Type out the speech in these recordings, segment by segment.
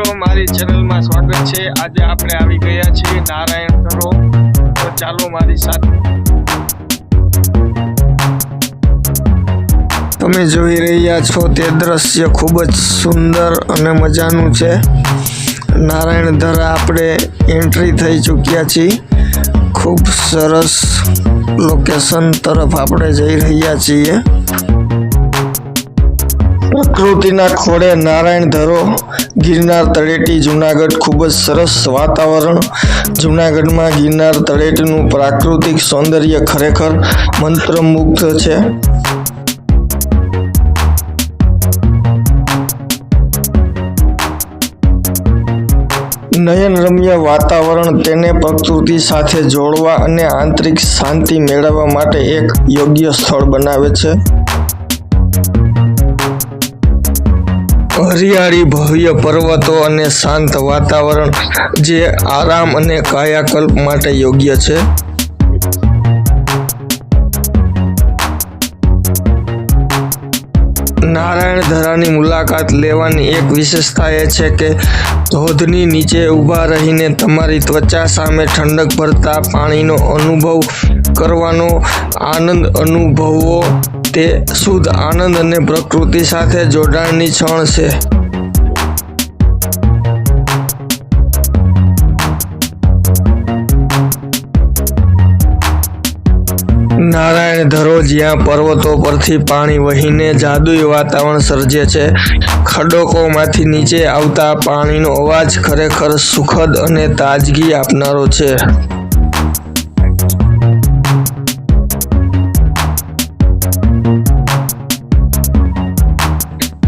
મિત્રો, મારી ચેનલમાં સ્વાગત છે. આજે આપણે આવી ગયા છીએ નારાયણ ધરો. તો ચાલો મારી સાથે તમે જોઈ રહ્યા છો તે દ્રશ્ય ખૂબ જ સુંદર અને મજાનું છે. નારાયણ ધરા આપણે એન્ટ્રી થઈ ચૂક્યા છીએ. ખૂબ સરસ લોકેશન તરફ આપણે જઈ રહ્યા છીએ. પ્રકૃતિના ખોળે નારાયણ ધરો ગિરનાર તળેટી જુનાગઢ ખૂબ જ સરસ વાતાવરણ. જુનાગઢમાં ગિરનાર તળેટીનું પ્રાકૃતિક સૌંદર્ય ખરેખર મંત્રમુગ્ધ છે. નયનરમ્ય વાતાવરણ તેને પ્રકૃતિ સાથે જોડવા અને આંતરિક શાંતિ મેળવવા માટે એક યોગ્ય સ્થળ બનાવે છે. હરિયાળી ભવ્ય પર્વતો અને શાંત વાતાવરણ જે આરામ અને કાયાકલ્પ માટે યોગ્ય છે. નારાયણ ધરાની મુલાકાત લેવાની એક વિશેષતા એ છે કે ધોધની નીચે ઊભા રહીને તમારી ત્વચા સામે ઠંડક ભરતા પાણીનો અનુભવ કરવાનો આનંદ અનુભવવો તે શુદ્ધ આનંદ અને પ્રકૃતિ સાથે જોડાણની ક્ષણ છે. નારાયણ ધરો જ્યાં પર્વતો પરથી પાણી વહીને જાદુઈ વાતાવરણ સર્જે છે. ખડકોમાંથી નીચે આવતા પાણીનો અવાજ ખરેખર સુખદ અને તાજગી આપનારો છે.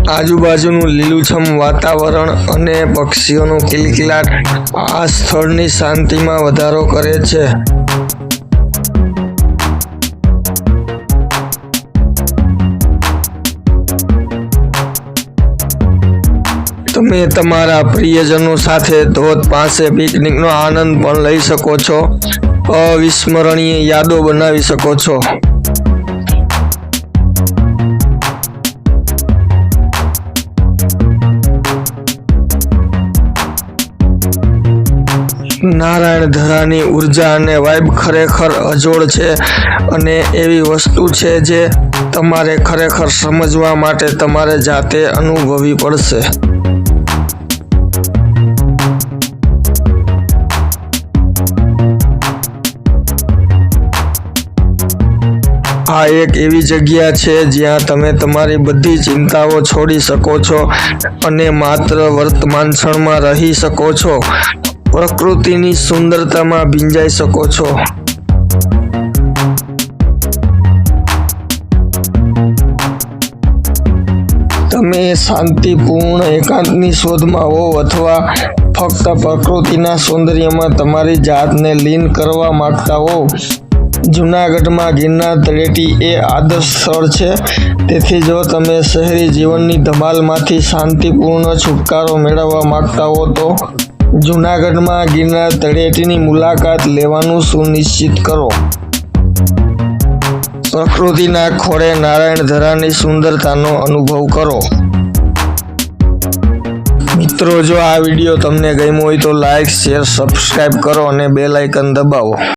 આજુબાજુનું લીલુંછમ વાતાવરણ અને પક્ષીઓનો કિલકિલાટ આ સ્થળની શાંતિમાં વધારો કરે છે. તમે તમારા પ્રિયજનો સાથે ધોધ પાસે પિકનિકનો આનંદ પણ લઈ શકો છો. અવિસ્મરણીય યાદો બનાવી શકો છો. નારાયણ ધરાની ઊર્જા અને વાઇબ ખરેખર અજોડ છે અને એવી વસ્તુ છે જે તમારે ખરેખર સમજવા માટે તમારે જાતે અનુભવવી પડશે. આ એક એવી જગ્યા છે જ્યાં તમે તમારી બધી ચિંતાઓ છોડી શકો છો અને માત્ર વર્તમાન ક્ષણમાં રહી શકો છો. પ્રકૃતિની સુંદરતામાં ભીંજાઈ શકો છો. તમે શાંતિપૂર્ણ એકાંતની શોધમાં હો અથવા ફક્ત પ્રકૃતિના સૌંદર્યમાં તમારી જાતને લીન કરવા માંગતા હો જૂનાગઢમાં ગિરનાર તળેટી એ આદર્શ સ્થળ છે. તેથી જો તમે શહેરી જીવનની ધમાલમાંથી શાંતિપૂર્ણ છુટકારો મેળવવા માંગતા હો તો જૂનાગઢમાં ગિરનાર તળેટીની મુલાકાત લેવાનું સુનિશ્ચિત કરો. પ્રકૃતિના ખોળે નારાયણ ધરાની સુંદરતાનો અનુભવ કરો. મિત્રો, જો આ વીડિયો તમને ગમ્યો હોય તો લાઈક, શેર સબસ્ક્રાઈબ કરો અને બેલ આઇકન દબાવો.